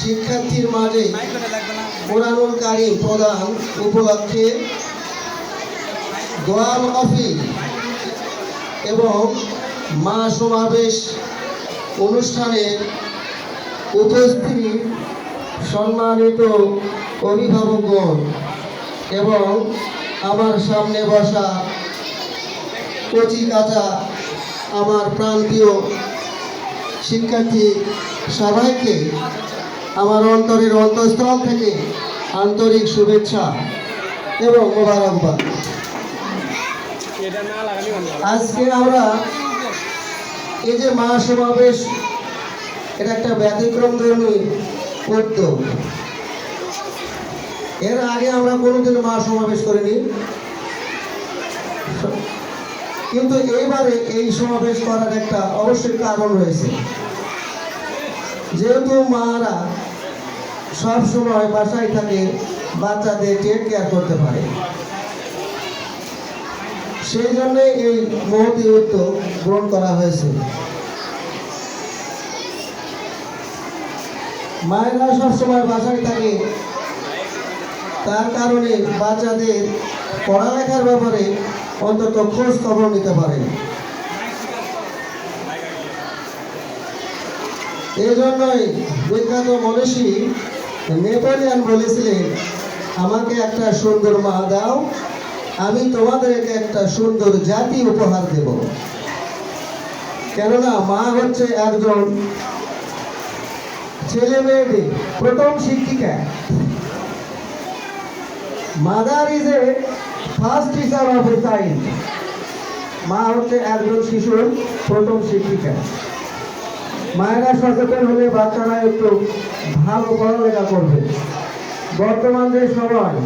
শিক্ষার্থীর মাঝে কোরআনুল কারিম প্রদান উপলক্ষে দোয়াল মাহফিল এবং মা সমাবেশ অনুষ্ঠানের উপস্থিত সম্মানিত অভিভাবকগণ এবং আমার সামনে বসা কচি কাঁচা আমার প্রান্তীয় শিক্ষার্থী সবাইকে আমার অন্তরের অন্তঃস্থল থেকে আন্তরিক শুভেচ্ছা এবং মোবারকবাদ। আজকে আমরা এই যে মা সমাবেশ, এটা একটা ব্যতিক্রমধর্মী উদ্যোগ এর আগে আমরা কোনোদিন মা সমাবেশ করিনি। কিন্তু এইবারে এই সমাবেশ করার একটা অবশ্যই কারণ রয়েছে। যেহেতু মারা সব সময় বাসায় থাকে, বাচ্চাদের টেক কেয়ার করতে পারে। সেই জন্য এই মহতি উদ্যোগ গ্রহণ করা হয়েছে। মায়েরা সবসময় বাসায় থাকে, তার কারণে বাচ্চাদের পড়ালেখার ব্যাপারে অন্তত খোঁজ খবর নিতে পারে। এই জন্যই বিখ্যাত মনীষী নেপোলিয়ান বলেছিলেন, আমাকে একটা সুন্দর মা দাও, আমি তোমাদেরকে একটা সুন্দর জাতি উপহার দেব। কেননা মা হচ্ছে একজন ছেলে মেয়েদের প্রথম শিক্ষিকা। Mother is a first teacher of a child মা হচ্ছে একজন শিশুর প্রথম শিক্ষিকা। মায়েরা সচেতন হলে বাচ্চারা একটু ভালো পড়ালেখা করবে। বর্তমান যে সময়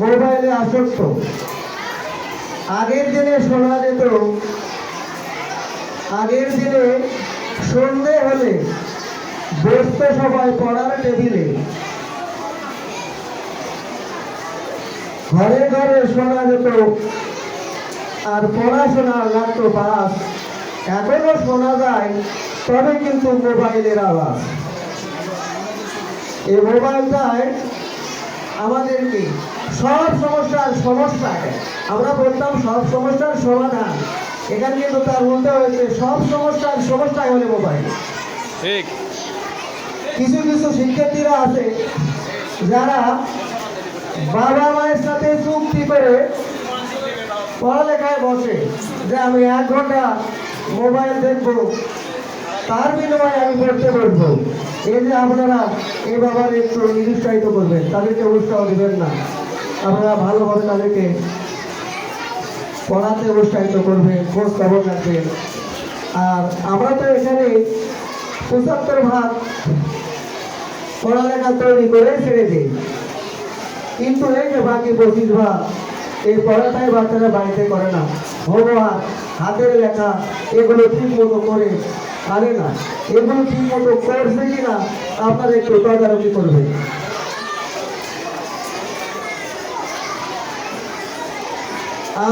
মোবাইলে আসক্ত। আগের দিনে শোনা যেত, আগের দিনে সন্ধে হলে বসতে সবাই পড়ার টেবিলে ঘরে ঘরে শোনা যেত। আর পড়াশোনা লাগতো বাস। এখনও শোনা যায় তবে কিন্তু মোবাইলের আওয়াজ। এই মোবাইলটায় আমাদেরকে সব সমস্যার সমস্যা আমরা বলতাম সব সমস্যার সমাধান। এখানে কিন্তু তার উল্টো হয়েছে সব সমস্যার সমস্যাই হলে মোবাইল। ঠিক। কিছু কিছু শিক্ষার্থীরা আছে যারা বাবা মায়ের সাথে চুক্তি করে পড়ালেখায় বসে যে আমি এক ঘণ্টা মোবাইল দেখব, তার বিনিময়ে আমি পড়তে বসবো এই যে আপনারা এই ব্যাপারে একটু নিরুৎসাহিত করবেন, তাদেরকে উৎসাহ দেবেন না। আপনারা ভালোভাবে তাদেরকে পড়াতে উৎসাহিত করবেন, খোঁজ খবর রাখবেন। আর আমরা তো এখানে পঁচাত্তর ভাগ পড়ালেখা তৈরি করে ছেড়ে দিই। কিন্তু এই যে বাকি পঁচিশ ভাগ এই পড়াটাই বাচ্চারা বাড়িতে করে না। হোমওয়ার্ক, হাতের লেখা, এগুলো ঠিক মতো করে আনে না। এগুলো ঠিক মতো করছে কিনা আপনারা একটু তদারকি করবেন।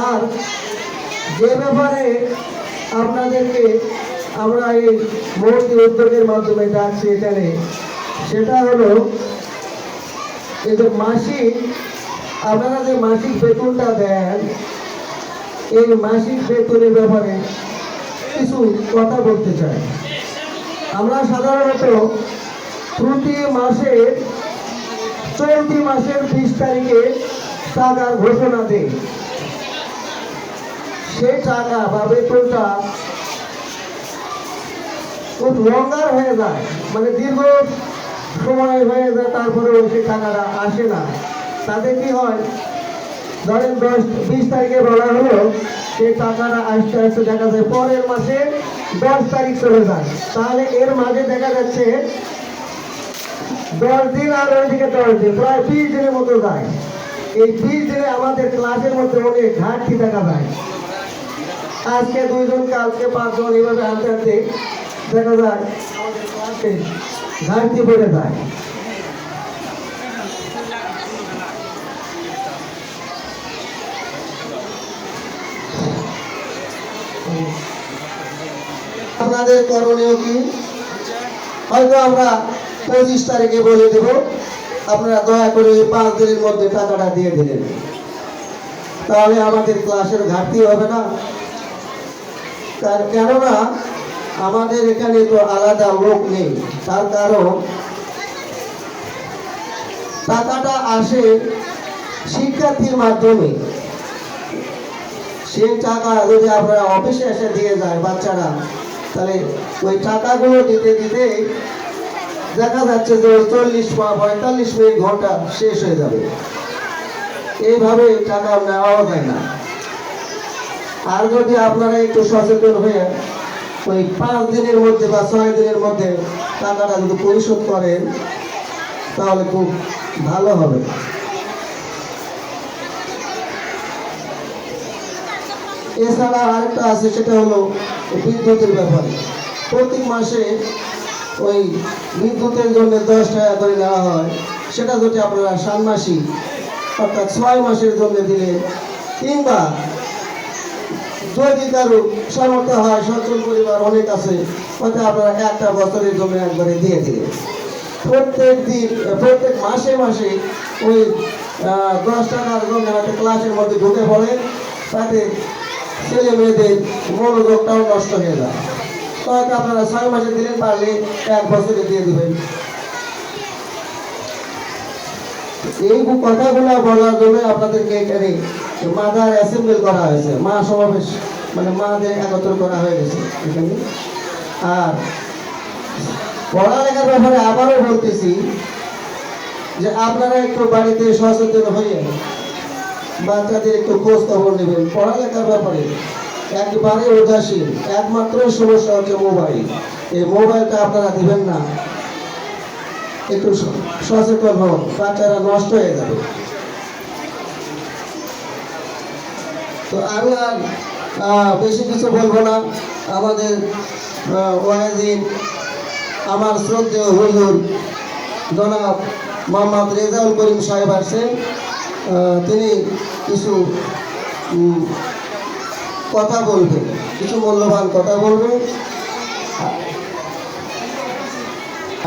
আর যে ব্যাপারে আপনাদেরকে আমরা এই মূর্তি উদ্যোগের মাধ্যমে ডাকছি এখানে, সেটা হলো যে মাসিক, আপনারা যে মাসিক বেতনটা দেন, এই মাসিক বেতনের ব্যাপারে কিছু কথা বলতে চাই। আমরা সাধারণত প্রতি মাসে, চলতি মাসের বিশ তারিখে টাকার ঘোষণা দেয় সে টাকা বা বেতনটা খুব লঙ্গার হয়ে যায় মানে দীর্ঘ সময় হয়ে যায় তারপরে ওই টাকাটা আসে না। তাতে কি হয়? ধরেন দশ, বিশ তারিখে বলা হলো সেই টাকাটা আসতে আসতে দেখা যায় পরের মাসে দশ তারিখ চলে যায়। তাহলে এর মাঝে দেখা যাচ্ছে দশ দিন আর ওইদিকে দশ দিন, প্রায় বিশ দিনের মতো যায়। এই বিশ দিনে আমাদের ক্লাসের মধ্যে অনেক ঘাটতি দেখা যায়। আজকে দুইজন, কালকে পাঁচজন এভাবে আনতে আনতে দেখা যায় আমাদের ক্লাসে ঘাটতি পড়ে যায়। আপনাদের করণীয় কি? হয়তো আমরা পঁচিশ তারিখে বলে দেব, আপনারা দয়া করে ওই পাঁচ দিনের মধ্যে টাকাটা দিয়ে দিলেন। তাহলে আমাদের ক্লাসের ঘাটতি হবে না। কেননা আমাদের এখানে তো আলাদা লোক নেই। তার কারণ টাকাটা আসে শিক্ষার্থীর মাধ্যমে। সেই টাকা যদি আপনারা অফিসে এসে দিয়ে যায় বাচ্চারা, তাহলে ওই টাকাগুলো দিতে দিতে দেখা যাচ্ছে যে ওই চল্লিশ বা পঁয়তাল্লিশ মিনিট ঘণ্টা শেষ হয়ে যাবে। এইভাবে টাকা নেওয়াও যায় না। আর যদি আপনারা একটু সচেতন হয়ে ওই পাঁচ দিনের মধ্যে বা ছয় দিনের মধ্যে টাকাটা যদি পরিশোধ করেন তাহলে খুব ভালো হবে। এছাড়া আরেকটা আছে, সেটা হলো বিদ্যুতের ব্যাপারে। প্রতি মাসে ওই বিদ্যুতের জন্য দশ টাকা করে নেওয়া হয়। সেটা যদি আপনারা ষান্মাসিক অর্থাৎ ছয় মাসের জন্য দিলেন কিংবা যদি কারও সামর্থ্য হয়, সচ্ছল পরিবার অনেক আছে হয়তো আপনারা একটা বছরের জন্য একবারে দিয়ে দিলেন প্রত্যেক দিন, প্রত্যেক মাসে মাসে ওই দশ টাকার জন্য হয়তো ক্লাসের মধ্যে ঢুকে পড়ে, তাতে ছেলে মেয়েদের মনোযোগটাও নষ্ট হয়ে যায়। হয়তো আপনারা ছয় মাসে দিলেন, পারলে এক বছরে দিয়ে দেবেন। এই কথাগুলো বলার জন্য আপনাদেরকে এখানে মাদার অ্যাসেম্বল করা হয়েছে, মা সমাবেশ মানে মাদের একত্র করা হয়ে গেছে এখানে। আর পড়ালেখার ব্যাপারে আবারও বলতেছি যে আপনারা একটু বাড়িতে সচেতন হয়ে বাচ্চাদের একটু খোঁজ খবর নেবেন। পড়ালেখার ব্যাপারে একবারে উদাসীন, একমাত্র সমস্যা হচ্ছে মোবাইল। এই মোবাইলটা আপনারা দেবেন না। একটু সচেতন হন বাচ্চারা নষ্ট হয়ে যাবে। তো আমি আর বেশি কিছু বলব না। আমাদের আহ, ওয়াজিদ আমার শ্রদ্ধেয় হুজুর জনাব মোহাম্মদ রেজাউল করিম সাহেব আসছেন তিনি কিছু কথা বলবেন কিছু মূল্যবান কথা বলবেন।